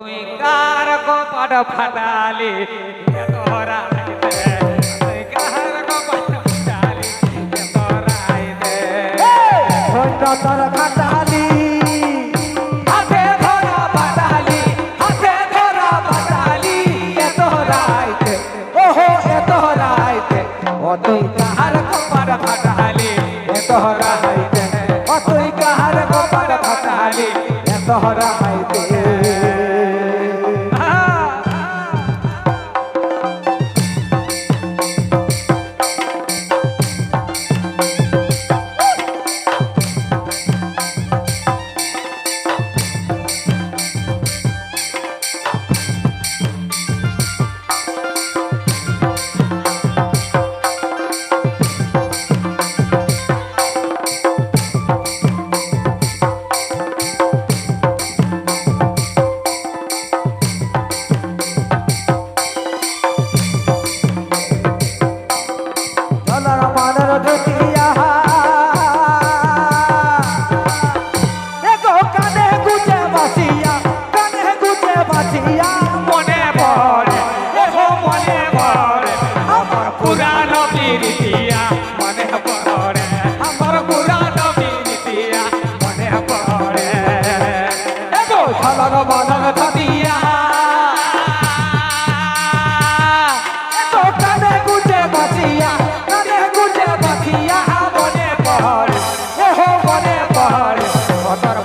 তুই কার কপাট ফাটালি? তোরা তোরা ফাটালি তুই কাহার কপার ফাটালি? তোহরা হাইতে তুই কাহার কপার ফাটালি? তোহরা হাইতে পুরানো পিরিতিয়া মনে পড়ে। আমার পুরানো পিরিতিয়া মনে পড়ে। এগো ছলন বদল ছদিয়া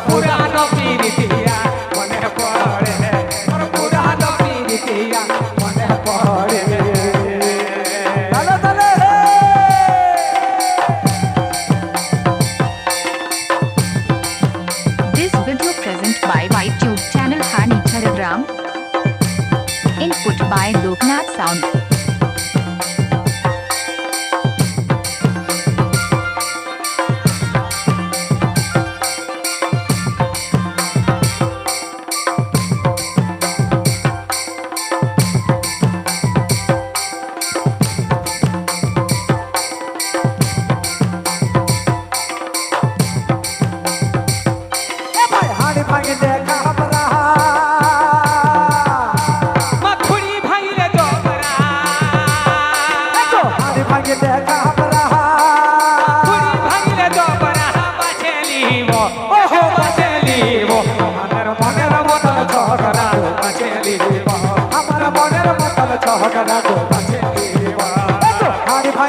পুরানো পিরিতিয়া মনে পড়ে। পুরানো পিরিতিয়া মনে পড়ে। Mind Look Not Sound.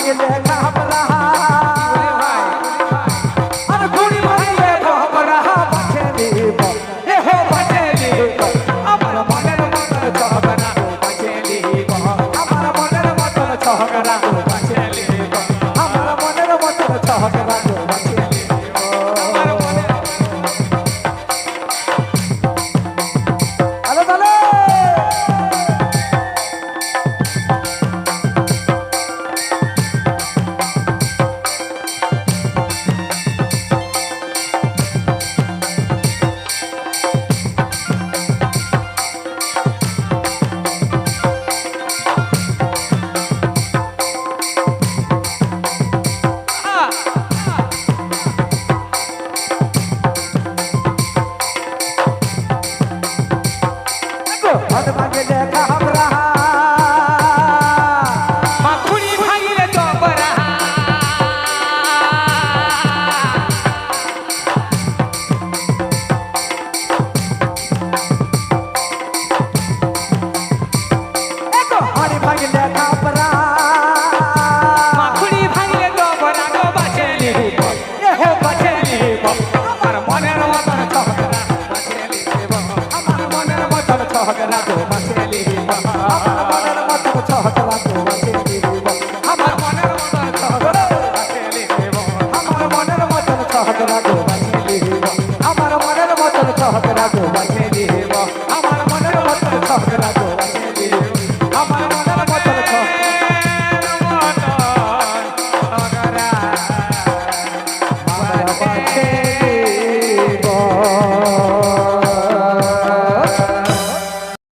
লাগে দেখ। ಅದು I go again.